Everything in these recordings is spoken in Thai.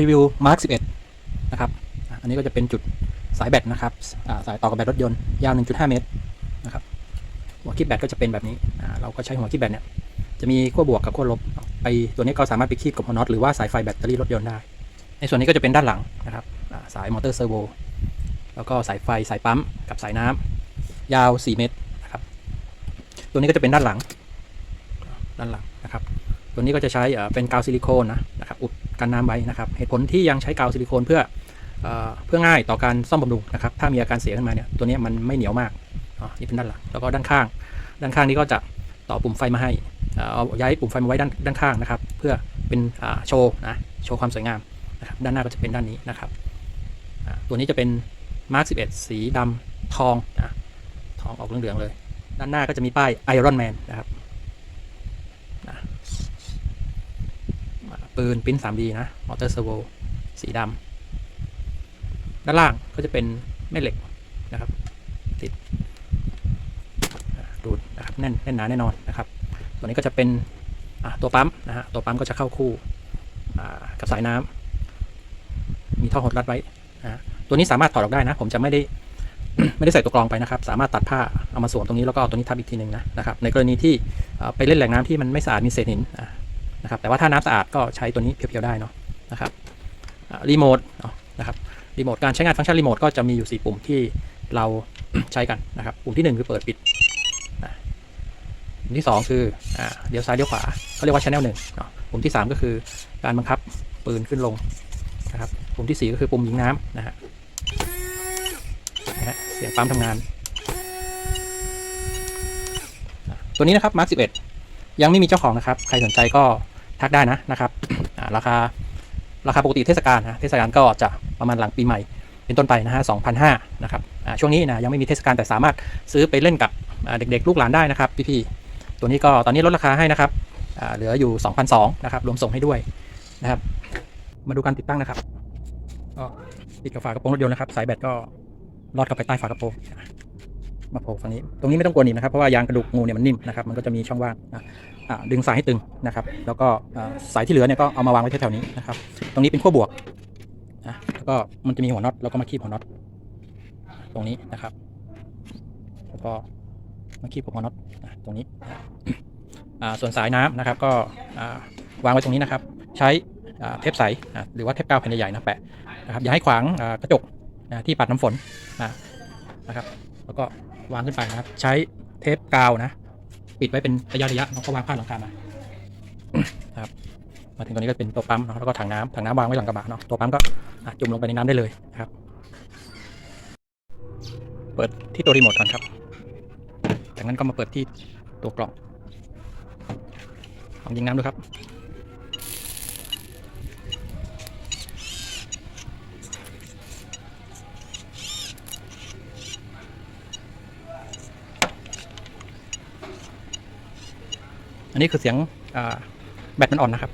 รีวิว Mark 11 นะครับ อันนี้ก็จะเป็นจุดสายแบตนะครับสายต่อกับแบตรถยนต์ยาว 1.5 เมตรนะครับ หัวคีบแบตก็จะเป็นแบบนี้ เราก็ใช้หัวคีบแบตเนี่ย จะมีขั้วบวกกับขั้วลบ ไปตัวนี้ก็สามารถไปคีบกับหัวน็อตหรือว่าสายไฟแบตเตอรี่รถยนต์ได้ ในส่วนนี้ก็จะเป็นด้านหลังนะครับ สายมอเตอร์เซอร์โว แล้วก็สายไฟสายปั๊มกับสายน้ำยาว 4 เมตรนะครับ ตัวนี้ก็จะเป็นด้านหลัง ด้านหลังนะครับ ตัวนี้ก็จะใช้เป็นกาวซิลิโคนนะนะครับ อุด กันน้ำไว้นะครับเหตุผลที่ยังใช้กาวซิลิโคนเพื่อเอเพื่อง่ายต่อการซ่อมบำรุงนะครับถ้ามีอาการเสียขึ้นมาเนี่ยตัวนี้มันไม่เหนียวมากอ๋อนี่เป็นด้านหลังแล้วก็ด้านข้าง ด้านข้างนี้ก็จะต่อปุ่มไฟมาให้เอาย้ายปุ่มไฟมาไว้ด้านด้านข้างนะครับ เพื่อเป็นโชว์นะโชว์ความสวยงามนะครับด้านหน้าก็จะเป็นด้านนี้นะครับตัวนี้จะเป็น Mark 11 สีดำทองนะทองออกเหลืองๆเลย ด้านหน้าก็จะมีป้าย Iron Man นะครับ ปืนปิ้น 3D นะมอเตอร์เซอร์โวสีดำด้านล่างก็จะเป็นแม่เหล็กนะครับ ติดดูดนะครับแน่นแน่นหนาแน่นอนนะครับ ตัวนี้ก็จะเป็นตัวปั๊มนะฮะตัวปั๊มก็จะเข้าคู่กับสายน้ำมีท่อหดรัดไว้นะตัวนี้สามารถถอดออกได้นะ ผมจะไม่ได้ไม่ได้ใส่ตัวกรองไปนะครับ สามารถตัดผ้าเอามาสวมตรงนี้แล้วก็เอาตัวนี้ทับอีกทีหนึ่งนะนะครับ ในกรณีที่ไปเล่นแหล่งน้ำที่มันไม่สะอาดมีเศษหิน นะครับแต่ว่าถ้าน้ำสะอาดก็ใช้ตัวนี้เพียวๆได้เนาะนะครับรีโมทนะครับรีโมทการใช้งานฟังก์ชันรีโมทก็จะมีอยู่ 4 ปุ่มที่เราใช้กันนะครับ ปุ่มที่ 1 คือเปิดปิดปุ่มที่ 2 คืออเลี้ยวซ้ายเลี้ยวขวาเขาเรียกว่า channel หนึ่งปุ่มที่ 3 ก็คือการบังคับปืนขึ้นลงนะครับปุ่มที่ 4 ก็คือปุ่มยิงน้ำนะฮะเสียงปั๊มทำงาน ตัวนี้นะครับ Mark 11 ยังไม่มีเจ้าของนะครับ ใครสนใจก็ ทักได้นะนะครับราคาราคาปกติเทศกาลนะเทศกาลก็จะประมาณหลังปีใหม่เป็นต้นไปนะฮะ2,500นะครับช่วงนี้นะยังไม่มีเทศกาลแต่สามารถซื้อไปเล่นกับเด็กๆ ลูกหลานได้นะครับพี่ๆตัวนี้ก็ตอนนี้ลดราคาให้นะครับเหลืออยู่ 2,200นะครับรวมส่งให้ด้วยนะครับ มาดูการติดตั้งนะครับก็ติดกับฝากระโปรงรถยนต์นะครับ สายแบตก็ลอดเข้าไปใต้ฝากระโปรง มาโผล่ฝั่งนี้ ตรงนี้ไม่ต้องกลัวหนีบนะครับ เพราะว่ายางกระดูกงูเนี่ยมันนิ่มนะครับ มันก็จะมีช่องว่างดึงสายให้ตึงนะครับ แล้วก็สายที่เหลือเนี่ยก็เอามาวางไว้แถวๆนี้นะครับ ตรงนี้เป็นขั้วบวกนะแล้วก็มันจะมีหัวน็อตแล้วก็มาคีบหัวน็อตตรงนี้นะครับ แล้วก็มาคีบหัวน็อตตรงนี้ส่วนสายน้ำนะครับ ก็วางไว้ตรงนี้นะครับ ใช้เทปใสหรือว่าเทปกาวแผ่นใหญ่ๆนะแปะนะครับอย่าให้ขวางกระจกที่ปัดน้ำฝนนะครับ แล้วก็วางขึ้นไปนะครับ ใช้เทปกาวนะ ปิดไว้เป็นระยะระยะแล้วก็วางผ้าหลังคามาครับมาถึงตรงนี้ก็เป็นตัวปั๊มเนาะแล้วก็ถังน้ำถังน้ำวางไว้หลังกระบะเนาะตัวปั๊มก็จุ่มลงไปในน้ำได้เลยนะครับ เปิดที่ตัวรีโมทก่อนครับ จากนั้นก็มาเปิดที่ตัวกล่องลองยิงน้ำดูครับ นนี้คือเสียงแบตมันอ่อนนะครับ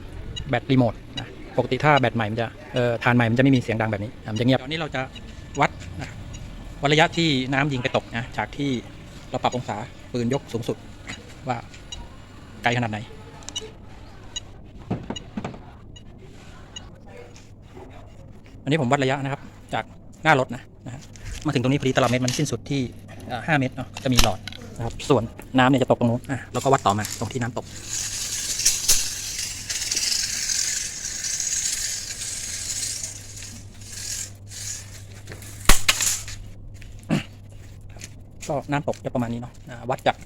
แบตรีโมทนะปกติถ้าแบตใหม่มันจะทานใหม่มันจะไม่มีเสียงดังแบบนี้มันจะเงียบตอนนี้เราจะวัดนะวัดระยะที่น้ำยิงไปตกนะจากที่เราปรับองศาปืนยกสูงสุดว่าไกลขนาดไหนอันนี้ผมวัดระยะนะครับ จากหน้ารถนะนะมาถึงตรงนี้พอดีตารางเมตรมันสิ้นสุดที่อ่า5เมตรเนาะจะมีหลอด นะครับ ส่วนน้ำเนี่ยจะตกตรงนู้นอะเราก็วัดต่อมาตรงที่น้ำตก ก็น้ำตกจะประมาณนี้เนาะอ่าวัดจาก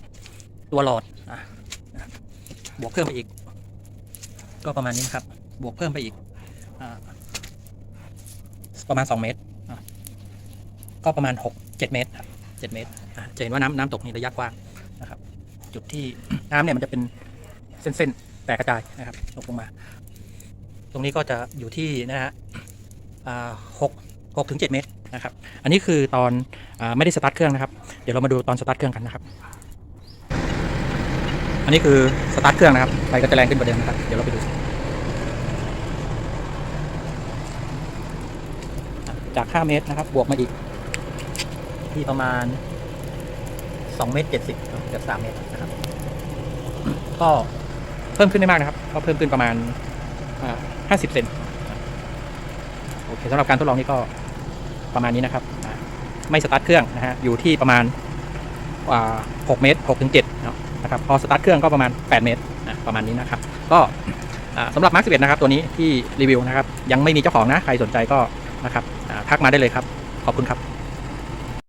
ตัวหลอดอะนะครับบวกเพิ่มไปอีก ก็ประมาณนี้นะครับ บวกเพิ่มไปอีกอาประมาณ 2 เมตรอะก็ประมาณ 6 7 เมตรครับ 7 เมตรอะจะเห็นว่าน้ำน้ำตกนี่ระยะกว้างนะครับ จุดที่น้ำเนี่ยมันจะเป็นเส้นๆแตกกระจายนะครับตกลงมา ตรงนี้ก็จะอยู่ที่นะฮะหกหกถึงเจ็ดเมตรนะครับ อันนี้คือตอนอไม่ได้สตาร์ทเครื่องนะครับ เดี๋ยวเรามาดูตอนสตาร์ทเครื่องกันนะครับ อันนี้คือสตาร์ทเครื่องนะครับ ไฟก็จะแรงขึ้นกว่าเดิมนะครับ เดี๋ยวเราไปดู จาก 5 เมตรนะครับ บวกมาอีก ที่ประมาณ2เมตร70เนอะเกือบ3เมตรนะครับ ก็เพิ่มขึ้นได้มากนะครับ ก็เพิ่มขึ้นประมาณอ่า50เซนโอเคสำหรับการทดลองนี้ก็ประมาณนี้นะครับ ไม่สตาร์ทเครื่องนะฮะอยู่ที่ประมาณอ่า6เมตร6ถึง7เนาะนะครับพอสตาร์ทเครื่องก็ประมาณ 8 เมตรนะประมาณนี้นะครับ ก็สำหรับมาร์ค11นะครับตัวนี้ที่รีวิวนะครับ ยังไม่มีเจ้าของนะ ใครสนใจก็นะครับทักมาได้เลยครับ ขอบคุณครับ